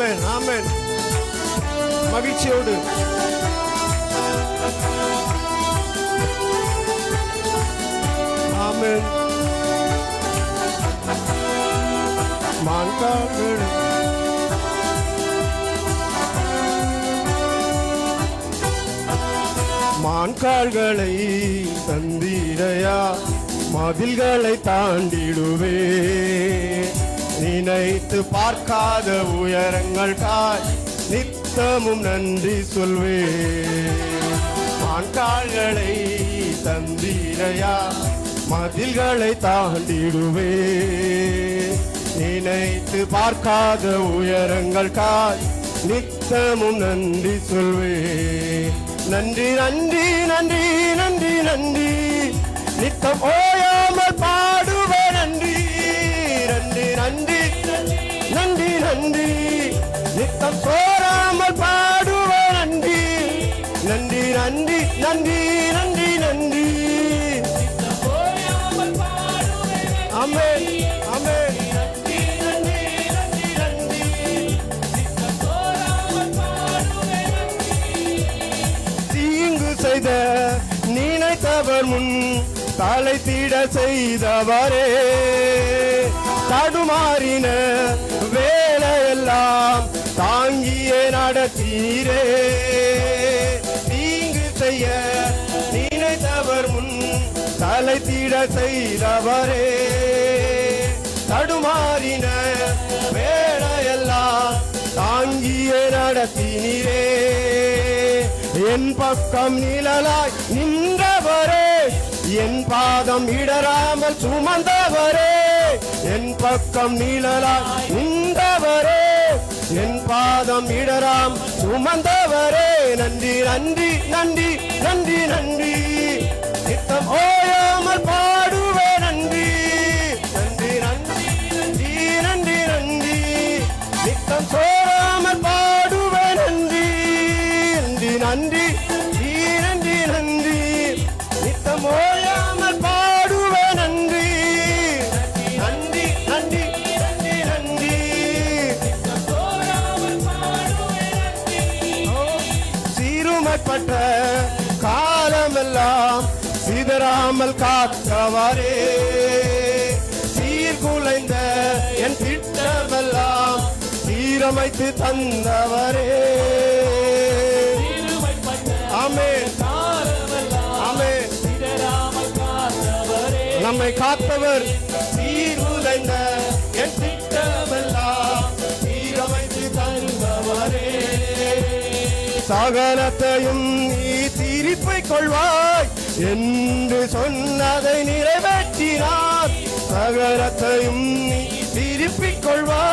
ஆமேன் ஆமேன் மகிழ்ச்சியோடு ஆமேன் மான்கார்கள் மான்கால்களை தந்திரையா மதில்களை தாண்டிடுவே. நினைத்து பார்க்காத உயரங்கள் காய் நித்தமும் நன்றி சொல்வே. மான்கால்களை தந்திரையா மதில்களை தாண்டிடுவே. நினைத்து பார்க்காத உயரங்கள் காய் நித்தமும் நன்றி சொல்வே. நன்றி நன்றி நன்றி நன்றி நன்றி. நித்தம் ஓ சோராமல் பாடுவே நன்றி. நன்றி நன்றி நன்றி நன்றி நன்றி. அமே அமே தீங்கு செய்த நினைத்தவர் முன் தலை தீட செய்தவரே. தடுமாறின வேலையெல்லாம் தாங்கியே நடத்தீரே தீங்கு செய்ய நினைத்தவர் முன் தலை தீட செய்தவரே. தடுமாறின வேலையெல்லாம் தாங்கிய நடத்தினீரே. என் பக்கம் நிழலாய் நின்றவரே. என் பாதம் இடராமல் சுமந்தவரே. என் பக்கம் நிழலாய் என் பாதம் இடராம். சுமந்தவரே நன்றி நன்றி நன்றி நன்றி நன்றி. நித்தம் ஓயாமல் பாடுவே நன்றி. நன்றி நன்றி நன்றி நன்றி நன்றி. நித்தம் சோராமல் பாடுவே நன்றி. நன்றி நன்றி. ஏற்பட்ட காலமெல்லாம் சிதறாமல் காத்தவரே. சீர்குலைந்த என் திட்டமெல்லாம் சீரமைத்து தந்தவரே. ஆமே ஆமே நம்மை காத்தவர் சகலத்தையும் நீ திருப்பை கொள்வாய் என்று சொன்னதை நிறைவேற்றினார். சகலத்தையும் நீ திருப்பிக் கொள்வாய்.